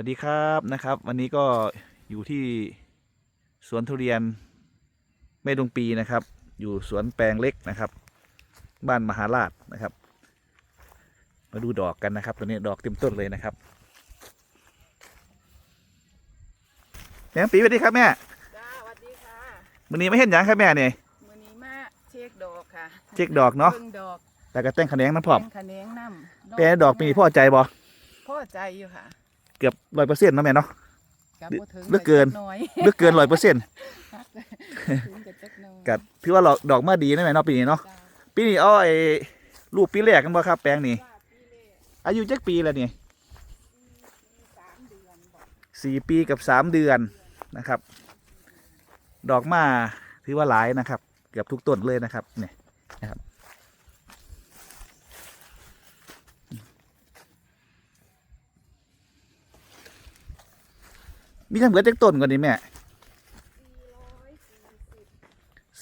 วัสดีครับนะครับ วันนี้ก็อยู่ที่สวนทุเรียนแม่ดงปีนะครับ อยู่สวนแปลงเล็กนะครับ บ้านมหาราชนะครับ มาดูดอกกันนะครับ ตัวนี้ดอกเต็มต้นเลยนะครับแม่ปีสวัสดีครับแม่จ้าสวัสดีค่ะวันนี้ไม่เห็นหยังครับแม่เนี่ยมือนี้มาเช็คดอกค่ะเช็คดอกเนาะบิ่งดอกแต่ก็แต่งคะแนนน้ำพร้อมเป็นขะแนงน้ำแปลดอกปีนี้พ่อใจบ่พ่อใจอยู่ค่ะ เกือบร้อยเปอร์เซ็นต์นาะแม่เนาะ กับบ่ถึงเหลือเกิน น้อยเลือกเกินร้อยเปอร์เซ็นต์ถึงกับจักหน้อยกับถือว่าดอกดอกมาดีนะแม่เนาะปีนี้เนาะ จ้าปีนี้เอาไอ้ลูกปีแรกกันบ่ครับแปลงนี้ว่าปีเล่อายุจักปีแล้วนี่สามเดือนบอกสี่ปีกับสามเดือนนะครับ ดอกมาถือว่าหลายนะครับ เกือบทุกต้นเลยนะครับเนี่ยนะครับ มีทั้งเบิดจักต้นก่อนนี่แม่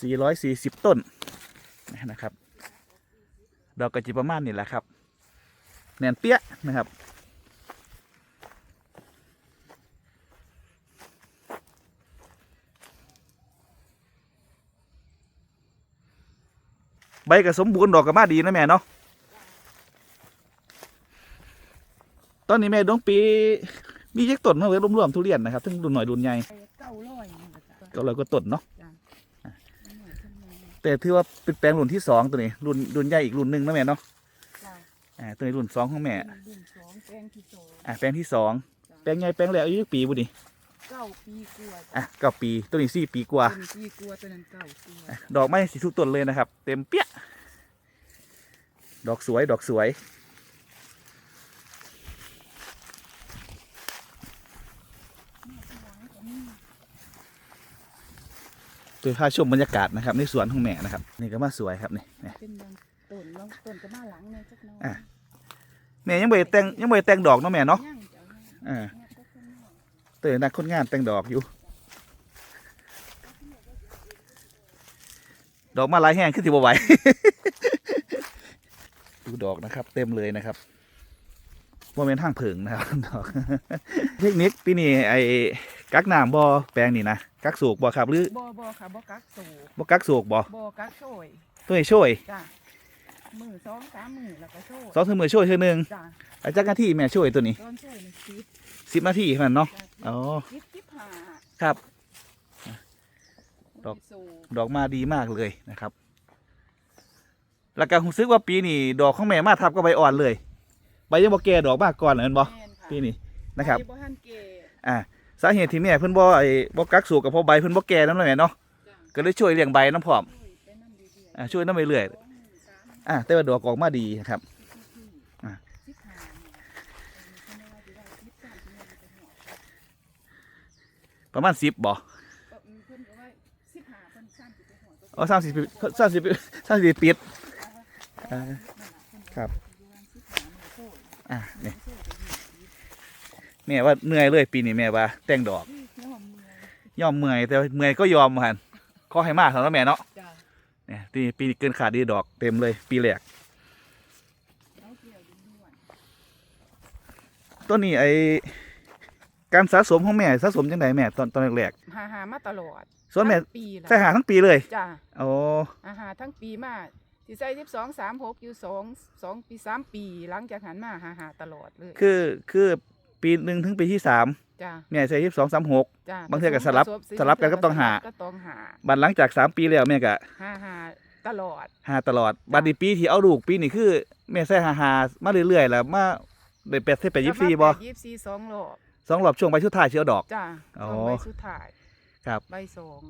สี่ร้อยสี่สิบต้นนะครับ ดอกกระจิประมาณนี่แหละครับ แนนเปี้ยนะครับใบก็สมบูรณ์ดอกก็มาดีนะแม่เนาะ ตอนนี้แม่ดวงปี มีเยกต้นมาเลยรวมๆทุเรียนนะครับทั้งรุ่นหน่อยรุ่นใหญ่ไปเก้าร้อยนี่ล่ะจ้ะก็เราก็ต้นเนาะจ้ะหน่อยขึ้นมาแต่ถือว่าเป็นแปลงรุ่นที่สองตัวนี้รุ่นรุ่นใหญ่อีกรุ่นหนึ่งนะแม่เนาะจ้ะอ่าตัวนี้รุ่นสองของแม่รุ่นสองแปลงที่สองอ่าแปลงที่สองจ้ะแปลงใหญ่แปลงแรกอายุจักปีบุดิเก้าปีกว่าอะเก้าปีตัวนี้สี่ปีกว่าตัวนี้ปีกว่าตัวนั้นเก้าปีกว่าอะดอกไม้สีทุกต้นเลยนะครับ เต็มเปี้ยดอกสวยดอกสวย ตัวพาชมบรรยากาศนะครับ ในสวนของแม่นะครับ นี่ก็มาสวยครับนี่นี่เป็นบางต้นบางต้นก็มาหลังเนี่ยจักหน้อยอะแม่ยังไม่ได้แต่งยังไม่ได้แต่งดอกเนาะแม่เนาะย่างจ้ะอ่าย่างก็ขึ้นมาเตยนักคนงานแต่งดอกอยู่ ดอกมาหลายแห้งขึ้นที่บ่ไหวดูดอกนะครับ เต็มเลยนะครับว่าเป็นทางเผิงนะครับดอกเทคนิคปีนี้ไอ้ กักน้ำบ่แปลงนี่นะกักสูกบ่ครับหรือบ่บ่ค่ะบ่กักสูบบ่กักสูกบ่บ่กักโชยตัวนี้ช่วยจ้ะมือสองสามมือแล้วก็โชยสองเสมอช่วยเท่านึงจ้ะอาจากหน้าที่แม่ช่วยตัวนี้โดนโชยในคิดสิบนาทีเท่านั้นเนาะจ้ะอ๋อคิดคิดหาครับ ดอก สูบดอกมาดีมากเลยนะครับ แล้วก็รู้สึกว่าปีนี้ดอกของแม่มาทับกับใบอ่อนเลยใบยังบ่แก่ดอกมากก่อนเหรอเห็นบ่แม่นค่ะปีนี้นะครับใบ่ทันเกตอ่า สาเหตุที่แม่เพิ่นบ่ไอ้บ่กักสูกกับเพราะใบเพิ่นบ่แก่นำเลยแม่เนาะจ้ะก็เลยช่วยเลี้ยงใบน้ำพร้อมโอ้ยไปนั่นเรื่อยๆอ่าช่วยน้ำไปเรื่อยสองมือสามมืออ่าแต่ว่าดอกออกมาดีนะครับอะคิดหาเนี่ยเออเพิ่นว่าสิได้คิดสามสิบเงินไปหอดประมาณ10บ่ก็อืมเพิ่นก็ว่าสิบห้าเพิ่นสามสิบไปหอดก็อ๋อ30 30 30ปิดอ่าครับ อ่านี่ แม่ว่าเหนื่อยเลยปีนี้แม่ว่า แต่งดอก ยอมเมื่อยแต่ว่าเมื่อยก็ยอมหันขอให้มากสำหรับแม่เนาะจ้ะเนี่ยปีปีนี้เกินขาดดีดอกเต็มเลย ปีแรกเอาเกี่ยวอยู่ด้วยต้นนี้ไอการสะสมของแม่สะสมจังไดแม่ตอนตอนแรกหาหามาตลอดๆส่วนแม่ทั้งปีละใส่หาทั้งปีเลยจ้ะโอ้อาหารทั้งปีมาที่ใส่สิบสองสามหกอยู่สองสองปีสามปี หลังจากหันมาหาหาตลอดเลย คือคือ ปีหนึ่งถึงปีที่สามจ้าแม่ใส่ยี่สองสามหก จ้าบางเทื่อก็สลับผมสลับกันก็ต้องหา ก็ต้องหาบัดหลังจากสามปีแล้วแม่ก็หาหาตลอด หาตลอดบัดนี้ปีที่เอาลูกปีนี้คือแม่ใส่หาหามาเรื่อยๆแล้วมาได้แปดสิบแปดยี่สิบสี่บ่ยี่สิบสี่สองรอบสองรอบช่วงใบชุดท้ายเชียวดอก จ้าอ๋อสองใบสุดท้ายครับใบสอง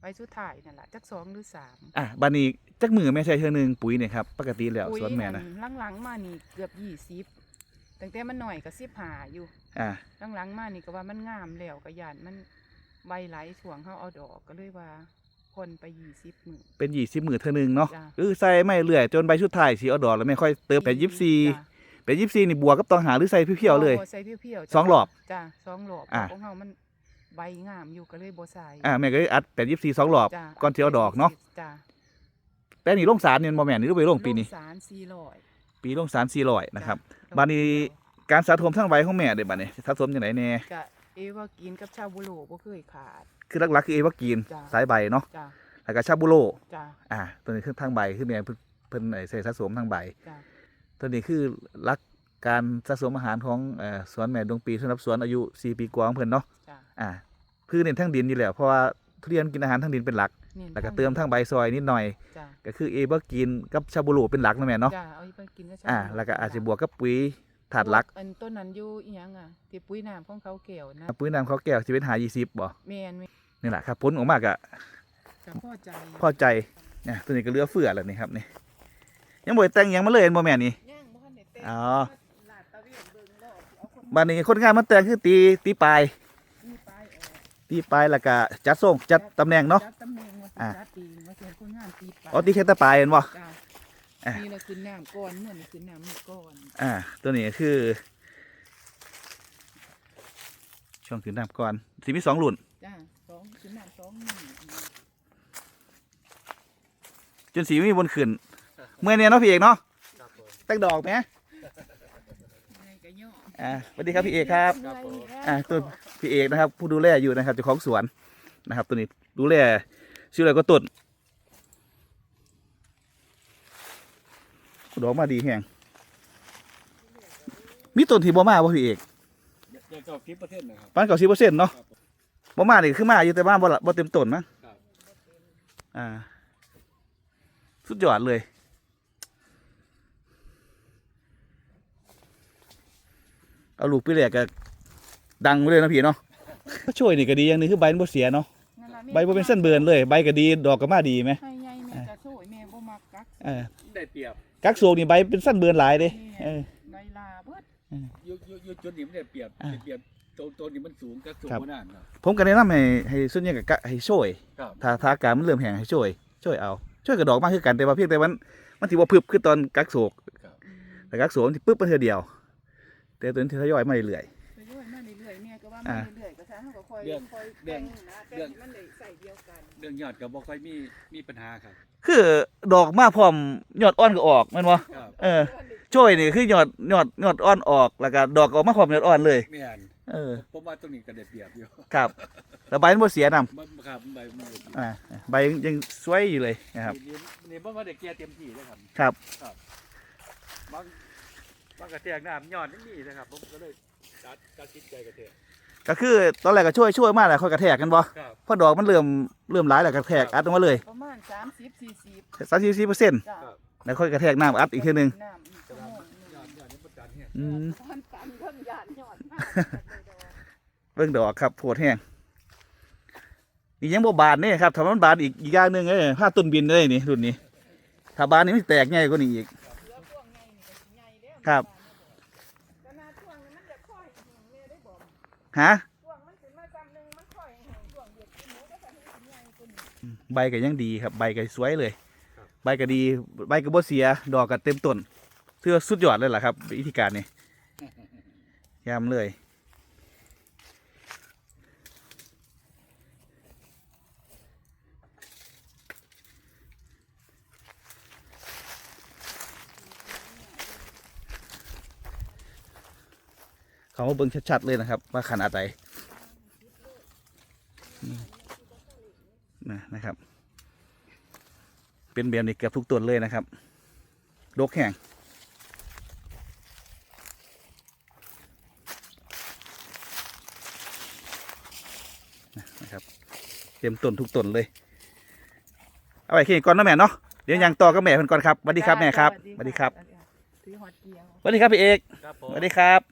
ใบสุดท้ายนั่นแหละจักสองหรือสามอะบัดนี้จักมือแม่ใส่เท่านึงปุ๋ยเนี่ยครับปกติแล้วปุ๋ยสวนแม่นะหลังหลังๆมานี่เกือบยี่สิบ ตั้งแต่มันหน่อยก็สิบหาอยู่อ่าหลังๆมานี่ก็ว่ามันงามแล้วก็ยานมันใบไหลช่วงเขาเอาดอกก็เลยว่าคนไปยี่สิบมือเป็นยี่สิบมือเท่านึงเนาะจ้ะเออใส่ไม่เรื่อยจนใบชุดท้ายสีเอาดอกแล้วไม่ค่อยเติมเป็นยี่สิบสี่จ้ะเป็นยี่สิบสี่นี่บวกกับตองหาหรือใส่เพียวๆเลยบ่ใส่เพียวๆจ้ะสองรอบจ้ะสองรอบอะของเฮามันใบงามอยู่ก็เลยบ่ใส่อ่าแม่ก็เลยอัดเป็นยี่สิบสี่สองรอบจ้ะก่อนสิเอาดอกเนาะจ้ะแต่นี่ลงสารเนี่ยบ่แม่นนี่ต้องไปลงปีนี้ลงสารสี่ร้อย ปีลงสารสี่ร้อยนะครับจ้บานนี้การสะสมทั้งใบของแม่เด้บัดนี้สะสมจังไดแน่กะเอว่ากินกับชาบูโรบ่เคยขาด คือหลักๆคือเอวากีนจ้ะสายใบเนาะจ้ะแล้วก็ชาบูโรจ้ะอ่าตัวนี้คือทางใบคือแม่เพิ่นเพิ่นไอ้ใส่สะสมทางใบจ้ะตัวนี้คือหลักการสะสมอาหารของเอ่อสวนแม่ดวงปีสำหรับสวนอายุ4ปีกว่าของเพิ่นเนาะจ้ะอ่าคือเน้นทั้งดินอยู่แล้วเพราะว่าทุเรียนกินอาหารทั้งดินเป็นหลัก นี่แล้วก็เติมทั้งใบซอยนิดหน่อย จ้ะก็คือเอเบอร์กินกับชาบูโรเป็นหลักนะแม่เนาะจ้ะเอาไปกินกับชาอ่าบูโรแล้วก็อาจจะจ้บวกกับปุ๋ยถาดหลักอันต้นนั้นอยู่อีหยังอะที่ปุ๋ยน้ำของเขาแก้วนะปุ๋ยน้ำเขาวแก้วชีวิตหา20บ่แม่นแม่นี่แหละครับผลออกมากะก็พอใจพอใจเนี่ยตัวนี้ก็เหลือเฟือแล้วนี่ครับนี่ยังบ่ได้แต่งหยังมาเลยเห็นบ่แม่นี่ ย่างบ่ทันได้แต่งอ๋อ ลาดตะเวนเบิ่งรอบสิเอาคนบ้านนี้คนงานมาแต่งคือตีตีปลายนี่ไปออกตีปลายแล้วก็จัดส่งจัดตำแหน่งเนาะจัดตำแหน่งว่าสิ อ่าจัดตีว่าสิให้คนงานตีไปอ๋อตีแค่แตะปลายเห็นบ่ จ้ะอะ นี่เราขึ้นน้ำก่อนเหมือนขึ้นน้ำนี่ก่อนอ่า ตัวนี้คือ ช่วงขึ้นน้ำก่อนสิมีสองรุ่น จ้ะสองขึ้นน้ำสองนี่จนสีมีบนขึ้น เมื่อเนี่ยเนาะพี่เอกเนาะครับผมแต่งดอกไหมยังไงก็ย่ออ่าสวัสดีครับพี่เอกครับ ครับผม อ่าตัวพี่เอกนะครับ ผู้ดูแลอยู่นะครับเจ้าของสวนนะครับ ตัวนี้ดูแล ชื่ออะไรก็ต้นดอกมาดีแฮงมีต้นที่บ่มาบ่พี่เอกอยากจะคิดประเทศนะครับปานเก้าสิบเปอร์เซ็นต์เนาะครับผมบ่มานี่คือมาอยู่แต่ว่าบ่ละบ่เต็มต้นมั้งครับอ่า สุดยอดเลยเอาลูกไปแหลกก็ดังไปเลยเนาะพี่เนาะช่วยนี่ก็ดีอย่างหนึงคือใบมันบ่เสียเนาะนั่นล่ะ ใบบ่เป็นเส้นเบิร์นเลย ใบก็ดีดอกก็มาดีไหมให้ใหญ่แม่กระโชยแม่บ่มักกักเออได้เปรียบกักโศกนี่ใบเป็นเส้นเบิร์นหลายเด้เออใบลาเบิดยุยุยุจุดนี้ไม่ได้เปรียบอ่าเปรียบตัวตัวนี้มันสูงก็สูงครับกว่านั้นครับผมก็แนะนำให้ให้ส่วนใหญ่ก็กะให้ช่วยครับถ้าถ้าอาการมันเริ่มแห้งให้ช่วย ช่วยเอาช่วยกับดอกมากคือกันแต่ว่าเพียงแต่มันมันสิบ่พึบคือตอนกักโศกครับอืมแต่กักโศกมันสิปึ๊บมาเทื่อเดียว แต่ตัวนี้ทยอยมาเรื่อยไป เรื่อยมาเรื่อยๆแม่ก็ว่าอ่ามาเรื่อยๆก็ซะเฮาก็ค่อยค่อยแต่งนะแต่งให้มันได้ใส่เดียวกันเรื่องยอดก็บ่ค่อยมีมีปัญหาครับๆคือดอกมาพร้อมยอดอ่อนก็ออกแม่นบ่ ครับเออ ช่วยนี่คือยอดยอดยอดอ่อนออกแล้วก็ดอกออกมาพร้อมยอดอ่อนเลยไม่อ่านเออ ผมว่าตรงนี้ก็ได้เปรียบอยู่ครับแล้วใบมันบ่เสียนํมันครับใบมันได้เปรียบอ่าใบยังยังสวยอยู่เลยนะครับ นี่นี่บ่ว่าได้เกียร์เต็มที่เลยครับครับครับบางบางกระแทกน้ำยอดนี่มีนะครับ ผมก็เลย ตัดตัดสินใจกระแทก ก็คือตอนแรกก็ช่วยช่วยมากแหละค่อยกระแทกกันบ่ครับพอดอกมันเริ่มเริ่มหลายแล้วกระแทกอัดลงมาเลยประมาณ30 40สามสิบสี่เปอร์เซ็นต์จ้ะครับ แล้วค่อยกระแทกน้ำอัดอีกทีหนึงน้ำอีกชั่วโมงหนึ่งยอดยอดนี่ประกันเนี่ยอืมตอนตันเพิ่งหยาดหยอดมากเบิ่งดอกครับโพดแห้งนี่ยังบ่บานนี่ครับถ้ามันบานอีกอีกอย่างหนึงเอ้ยผ้าต้นบินเลยนี่รุ่นนี้ถ้าบานนี่มันแตกใหญ่กว่านี้อีก เหลือพวกใหญ่นี่ก็สิใหญ่แล้วครับแต่หน้าช่วงนี้มันจะค่อยแห้งแม่ได้บอก ฮะช่วงมันขึ้นมาจำหนึงมันค่อยแห้งช่วงเด็กกินหมูก็จะให้สิใหญ่กว่านี้ใบก็ยังดีครับ ใบก็สวยเลย ใบก็ดี ใบก็บ่เสีย ดอกก็เต็มต้นถือว่าสุดยอดเลยล่ะครับวิธีการนี้ยามเลย เขามาเบิ่งชัดๆเลยนะครับ ว่าขนาดไหนนี่นะนะครับ เป็นแบบนี้เกือบทุกต้นเลยนะครับดกแห้งนะนะครับเต็มต้นทุกต้นเลย เอาไว้แค่นี้ก่อนนะแม่เนาะเดี๋ยวยังต่อกับแม่เพิ่นก่อนครับสวัสดีครับแม่ครับสวัสดีครับถือหอดเกียวสวัสดีครับพี่เอกครับผสมวัสดีครับครับ